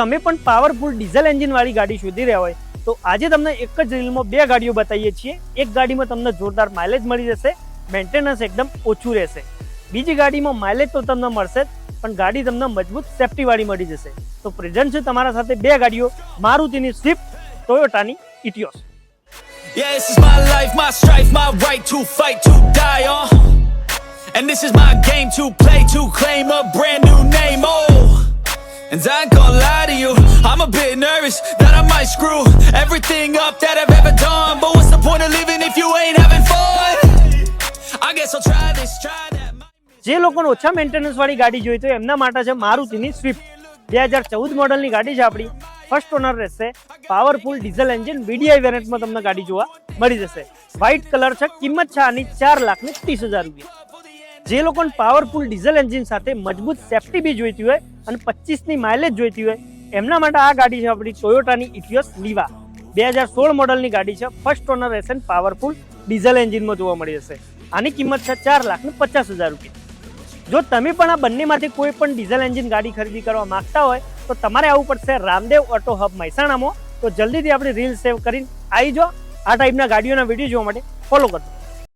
તમે પણ powerful diesel engine વાળી ગાડી શોધી રહ્યા હોય તો આજે તમને એક જ રીલમાં બે ગાડીઓ બતાવીએ છીએ. એક ગાડીમાં તમને જોરદાર માઇલેજ મળી જશે મેન્ટેનન્સ એકદમ ઓછું રહેશે. બીજી ગાડીમાં માઇલેજ તો તમને મળશે પણ ગાડી તમને મજબૂત સેફ્ટીવાળી મળી જશે. તો પ્રેઝન્ટ છે તમારા સાથે બે ગાડીઓ મારુતિની Swift ટોયોટાની Etios Yeah, this is my life, my strife, my right to fight, to die on. And this is my game to play, And I ain't gonna lie to you, I'm a bit nervous that I might screw everything up that I've ever done. But what's the point of living if you ain't having fun? I guess I'll try this, try that. જે લોકોને ઓછા maintenance વાળી ગાડી જોઈતી હોય એમના માટે છે મારુતિની સ્વિફ્ટ બે હજાર ચૌદ મોડલની ગાડી છે આપણી ફર્સ્ટ ઓનર રહેશે પાવરફુલ ડીઝલ એન્જિન વીડીઆઈ વેરિયન્ટમાં તમને ગાડી જોવા મળી જશે વ્હાઇટ કલર છે કિંમત છે આની ચાર લાખ ને ત્રીસ હજાર રૂપિયા જે લોકોને પાવરફુલ ડીઝલ એન્જિન સાથે મજબૂત સેફટી બી જોઈતી હોય અને પચીસની માઇલેજ જોઈતી હોય, એમના માટે આ ગાડી છે આપણી ટોયોટાની ઇટિયોસ લીવા બે હજાર સોળ મોડલની ગાડી છે ફર્સ્ટ ઓનર એસન પાવરફુલ ડીઝલ એન્જિનમાં જોવા મળી જશે. આની કિંમત છે ચાર લાખ ને પચાસ હજાર રૂપિયા. જો તમે પણ આ બંનેમાંથી કોઈ પણ ડીઝલ એન્જિન ગાડી ખરીદી કરવા માંગતા હોય, તો તમારે આવવું પડશે રામદેવ ઓટો હબ મહેસાણામાં. તો જલ્દીથી આપણી રીલ સેવ કરીને આવી જાઓ. આ ટાઈપના ગાડીઓના વીડિયો જોવા માટે ફોલો કરજો.